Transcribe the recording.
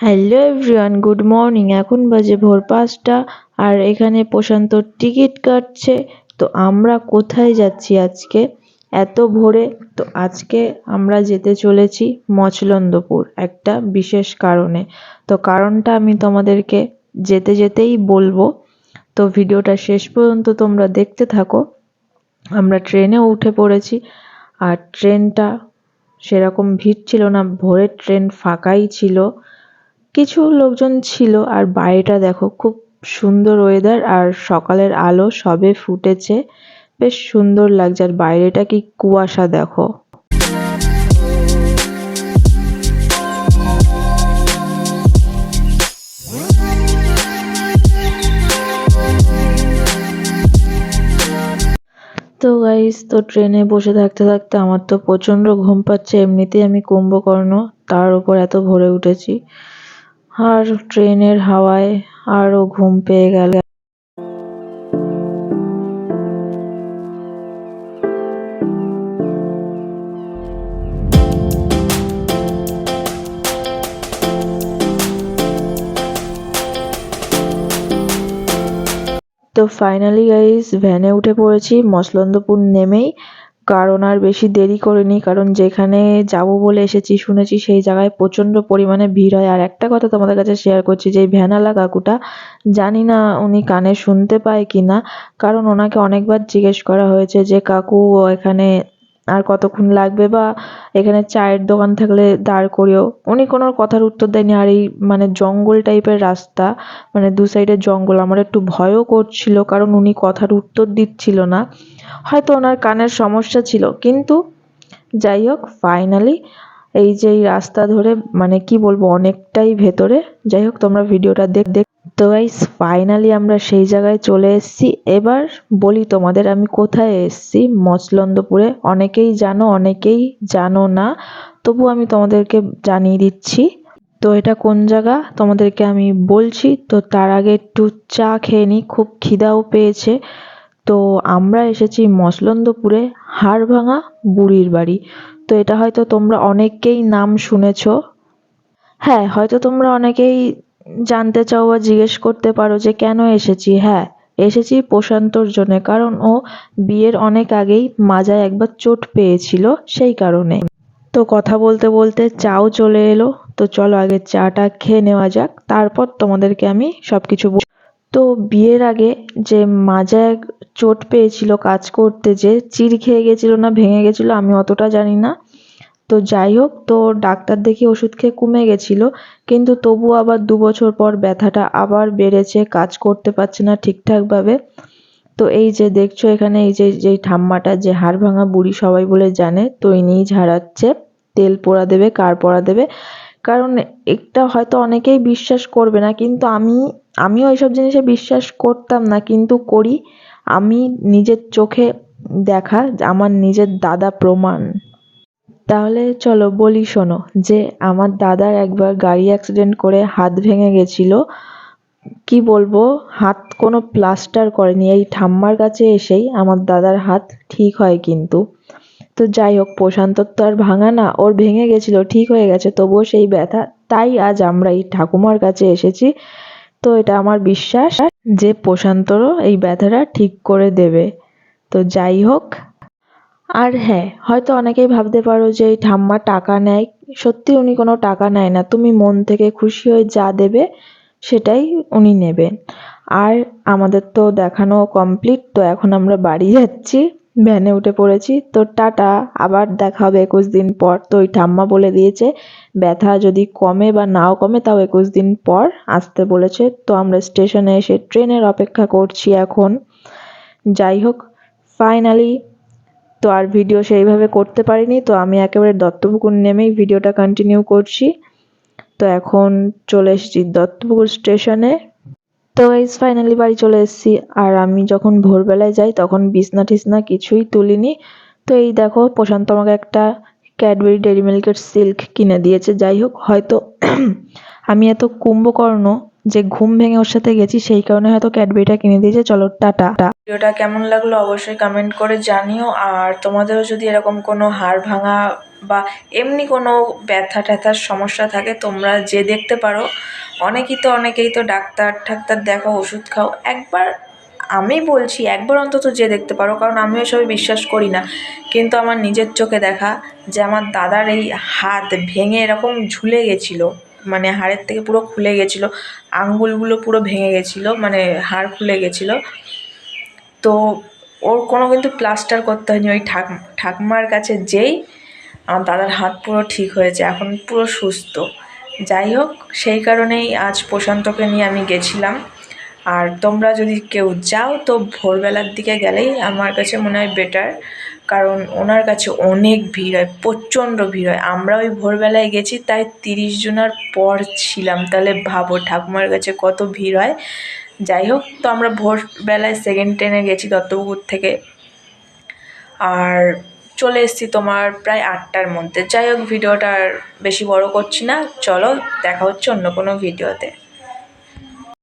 Hello everyone, good morning. এখন বাজে ভোর পাঁচটা আর এখানে প্রশান্ত টিকিট কাটছে। তো আমরা কোথায় যাচ্ছি আজকে? এত ভোরে। তো আজকে আমরা যেতে চলেছি মচলন্দপুর একটা বিশেষ কারণে। তো কারণটা আমি তোমাদেরকে যেতে যেতেই বলব। তো ভিডিওটা শেষ পর্যন্ত তোমরা দেখতে থাকো। আমরা ট্রেনে উঠে পড়েছি আর ট্রেনটা সেরকম ভিড় ছিল না। ভোরের ট্রেন ফাঁকাই ছিল। কিছু লোকজন ছিল আর বাইরেটা দেখো খুব সুন্দর ওয়েদার আর সকালের আলো সবে ফুটেছে। বেশ সুন্দর লাগছে আর বাইরেটা কি কুয়াশা দেখো। তো গাইস তো ট্রেনে বসে থাকতে থাকতে আমার তো প্রচণ্ড ঘুম পাচ্ছে। এমনিতেই আমি কুম্ভকর্ণ, তার উপর এত ভরে উঠেছি। আর ট্রেনের হাওয়ায় আরও ঘুম পেয়ে গেল। তো ফাইনালি গাইস ভ্যানে উঠে পড়েছি, মসলন্দপুর নেমেই। কারণ আর বেশি দেরি করিনি, কারণ যেখানে যাব বলে এসেছি, শুনেছি সেই জায়গায় প্রচণ্ড পরিমাণে ভিড় হয়। আর একটা কথা তোমাদের কাছে শেয়ার করছি যে ভ্যানালা কাকুটা, জানি না উনি কানে শুনতে পায় কি না, কারণ ওনাকে অনেকবার জিজ্ঞেস করা হয়েছে যে, কাকু, এখানে আর কতক্ষণ লাগবে বা এখানে চায়ের দোকান থাকলে দাঁড় করিও? উনি কোনো কথার উত্তর দেয়নি। আর এই মানে জঙ্গল টাইপের রাস্তা মানে দু সাইডে জঙ্গল, আমার একটু ভয়ও করছিল, কারণ উনি কথার উত্তর দিচ্ছিল না। হয়তো ওনার কানের সমস্যা ছিল। কিন্তু যাই হোক ফাইনালি এই যে এই রাস্তা ধরে মানে কি বলব, অনেকটাই ভেতরে। যাই হোক, তোমরা ভিডিওটা দেখ দেখ। তো গাইস ফাইনালি আমরা সেই জায়গায় চলে এসেছি। এবার বলি তোমাদের, আমি কোথায় এসেছি? মচলন্দপুরে। অনেকেই জানো অনেকেই জানো না। তবু আমি তোমাদেরকে জানিয়ে দিচ্ছি। তো এটা কোন জায়গা? তোমাদেরকে আমি বলছি। তো তার আগে একটু চা খেয়ে নিই খুব খিদাও পেয়েছে। তো আমরা এসেছি মসলন্দপুরে হাড়ভাঙা বুড়ির বাড়ি। তো এটা হয়তো তোমরা অনেকেই নাম শুনেছ। হ্যাঁ হয়তো তোমরা অনেকেই জানতে চাও বা জিজ্ঞেস করতে পারো যে কেন এসেছি। হ্যাঁ এসেছি প্রশান্তর জন্য, কারণ ও বিয়ের অনেক আগেই মাজায় একবার চোট পেয়েছিল সেই কারণে। তো কথা বলতে বলতে চাও চলে এলো। তো চলো আগে চাটা খেয়ে নেওয়া যাক, তারপর তোমাদেরকে আমি সব কিছু তো বিয়ের আগে যে মাজায় চোট পেয়েছিল কাজ করতে যে চির খেয়ে গেছিল না, ভেঙে গেছিল, আমি অতটা জানি না। তো যাই হোক, তো ডাক্তার দেখিয়ে ওষুধ খেয়ে কমে গেছিল, কিন্তু তবু আবার দু বছর পর ব্যথাটা আবার বেড়েছে, কাজ করতে পারছে না ঠিকঠাকভাবে। তো এই যে দেখছ এখানে, এই যে যেই ঠাম্মাটা, যে হাড় ভাঙা বুড়ি সবাই বলে জানে, তো ইনিই ঝাড়াচ্ছে, তেল পোড়া দেবে, কার পোড়া দেবে। কারণ একটা হয়তো অনেকেই বিশ্বাস করবে না, কিন্তু আমি, আমিও এইসব জিনিসে বিশ্বাস করতাম না, কিন্তু করি। আমি নিজের চোখে দেখা, আমার নিজের দাদা প্রমাণ। তাহলে চলো বলি শোনো, যে আমার দাদার একবার গাড়ি অ্যাক্সিডেন্ট করে হাত ভেঙে গেছিল, কি বলব, হাত কোনো প্লাস্টার করেনি। এই ঠাম্মার কাছে এসেই আমার দাদার হাত ঠিক হয় কিন্তু। তো যাই হোক প্রশান্তর তো আর ভাঙা না, ওর ভেঙে গেছিল, ঠিক হয়ে গেছে, তবুও সেই ব্যথা। তাই আজ আমরা এই ঠাকুমার কাছে এসেছি। তো এটা আমার বিশ্বাস যে প্রশান্তরও এই ব্যথাটা ঠিক করে দেবে। তো যাই হোক, আর হ্যাঁ হয়তো অনেকেই ভাবতে পারো যে এই ঠাম্মা টাকা নেয়। সত্যি উনি কোনো টাকা নেয় না। তুমি মন থেকে খুশি হয়ে যা দেবে, সেটাই উনি নেবেন। আর আমাদের তো দেখানো কমপ্লিট তো এখন আমরা বাড়ি যাচ্ছি। ভ্যানে উঠে পড়েছি। তো টাটা, আবার দেখা হবে একুশ দিন পর। তো ওই ঠাম্মা বলে দিয়েছে, ব্যথা যদি কমে বা নাও কমে তাও একুশ দিন পর আসতে বলেছে। তো আমরা স্টেশনে এসে ট্রেনের অপেক্ষা করছি এখন। যাই হোক ফাইনালি তো আর ভিডিও সেইভাবে করতে পারিনি। তো আমি একেবারে দত্তপুকুর নেমেই ভিডিওটা কন্টিনিউ করছি। তো এখন চলে এসেছি দত্তপুকুর স্টেশনে। তো গাইজ ফাইনালি বাড়ি চলে এসেছি। আর আমি যখন ভোরবেলায় যাই, তখন বিছনা টিসনা কিছুই তুলিনি। তো এই দেখো, প্রশান্ত আমাকে একটা ক্যাডবেরি ডেরি মিল্কের সিল্ক কিনে দিয়েছে। যাই হোক, হয়তো আমি এত কুম্ভকর্ণ যে ঘুম ভেঙে ওর সাথে গেছি, সেই কারণে হয়তো ক্যাডবেরিটা কিনে দিয়েছে। চলো, টাটা। ভিডিওটা কেমন লাগল অবশ্যই কমেন্ট করে জানিও। আর তোমাদেরও যদি এরকম কোনো হাড় ভাঙা বা এমনি কোনো ব্যথা ট্যাথার সমস্যা থাকে, তোমরা যে দেখতে পারো, অনেকেই তো অনেকেই তো ডাক্তার ঠাক্তার দেখো ওষুধ খাও। একবার আমি বলছি, একবার অন্তত যে দেখতে পারো, কারণ আমি এসবে বিশ্বাস করি না। কিন্তু আমার নিজের চোখে দেখা যে আমার দাদার এই হাত ভেঙে এরকম ঝুলে গেছিল। মানে হাড়ের থেকে পুরো খুলে গেছিল, আঙ্গুলগুলো পুরো ভেঙে গেছিল মানে হাড় খুলে গেছিল। তো ওর কোনো কিন্তু প্লাস্টার করতে হয়নি। ওই ঠাক, ঠাকুমার কাছে যেই আমার দাদার হাত পুরো ঠিক হয়েছে, এখন পুরো সুস্থ। যাই হোক, সেই কারণেই আজ প্রশান্তকে নিয়ে আমি গেছিলাম। আর তোমরা যদি কেউ যাও, তো ভোরবেলার দিকে গেলেই আমার কাছে মনে হয় বেটার কারণ ওনার কাছে অনেক ভিড় হয়, প্রচণ্ড ভিড় হয়। আমরা ওই ভোরবেলায় গেছি, তাই তিরিশ জনের পর ছিলাম। তাহলে ভাবো, ঠাকুমার কাছে কত ভিড় হয়। যাই হোক, তো আমরা ভোরবেলায় সেকেন্ড ট্রেনে গেছি দত্তপুকুর থেকে। আর চলে এসেছি তোমার প্রায় আটটার মধ্যে। যাই হোক, ভিডিওটা আর বেশি বড় করছি না। চলো, দেখা হচ্ছে অন্য কোনো ভিডিওতে।